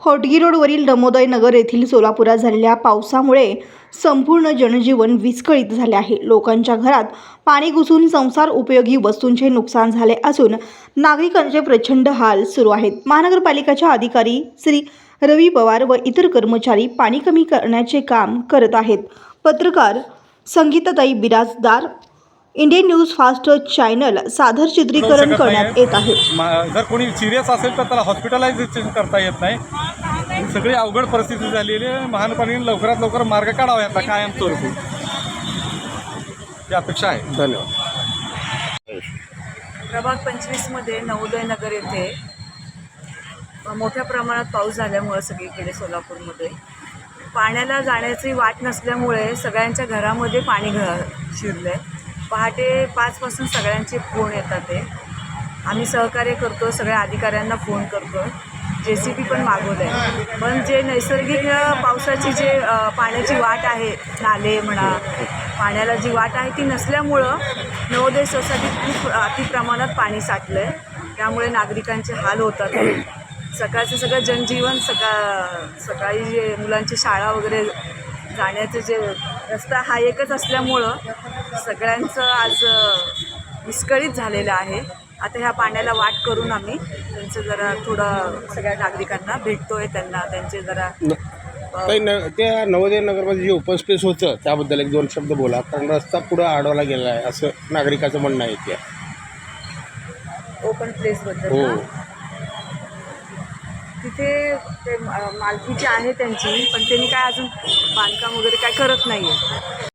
होटगी रोडवरील नमोदय नगर येथील सोलापुरात झालेल्या पावसामुळे संपूर्ण जनजीवन विस्कळीत झाले आहे. लोकांच्या घरात पाणी घुसून संसार उपयोगी वस्तूंचे नुकसान झाले असून नागरिकांचे प्रचंड हाल सुरू आहेत. महानगरपालिकेच्या अधिकारी श्री रवी पवार व इतर कर्मचारी पाणी कमी करण्याचे काम करत आहेत. पत्रकार संगीताताई Birajdar Indian news fast channel सादर चित्रीकरण करण्यात येत आहे. जर कोणी सिरियस असेल तर त्याला हॉस्पिटलायझेशन करता येत नाही. सगळी अवघड परिस्थिती झालेली आहे. महानपालिकेने लवकरात लवकर मार्ग काढावा याचा कायम स्वरूपी ही अपेक्षा आहे. धन्यवाद. प्रभाग पंचवीसमध्ये नवोदय नगर येथे मोठ्या प्रमाणात पाऊस झाल्यामुळं सगळीकडे सोलापूरमध्ये. पाण्याला जाण्याची वाट नसल्यामुळे सगळ्यांच्या घरामध्ये पाणी घ शिरलं आहे पहाटे पाचपासून सगळ्यांचे फोन येतात ते. आम्ही सहकार्य करतो सगळ्या अधिकाऱ्यांना फोन करतो जे सी बी पण मागवलं आहे पण जे नैसर्गिक पावसाची जे पाण्याची वाट आहे नाले म्हणा पाण्याला जी वाट आहे ती नसल्यामुळं नवोदय सोसायटीत खूप अति प्रमाणात पाणी साठलं आहे त्यामुळे नागरिकांचे हाल होतात. सकाळचं सगळं जनजीवन सका सकाळी जे मुलांची शाळा वगैरे जाण्याचं जे रस्ता हा एकच असल्यामुळं सगळ्यांचं आज विस्कळीत झालेलं आहे. आता ह्या पाण्याला वाट करून आम्ही त्यांचं जरा थोडं सगळ्या नागरिकांना भेटतोय त्यांना त्यांचे जरा काही न त्या नवोदय नगरमध्ये जे ओपन स्पेस होतं त्याबद्दल एक दोन शब्द बोला. कारण रस्ता पुढं अडवला गेला आहे असं नागरिकाचं म्हणणं आहे त्या ओपन प्लेसबद्दल हो. तिथे ते मा- मालकीची आहे त्यांची पण त्यांनी काय अजून बांधकाम वगैरे काय करत नाही आहे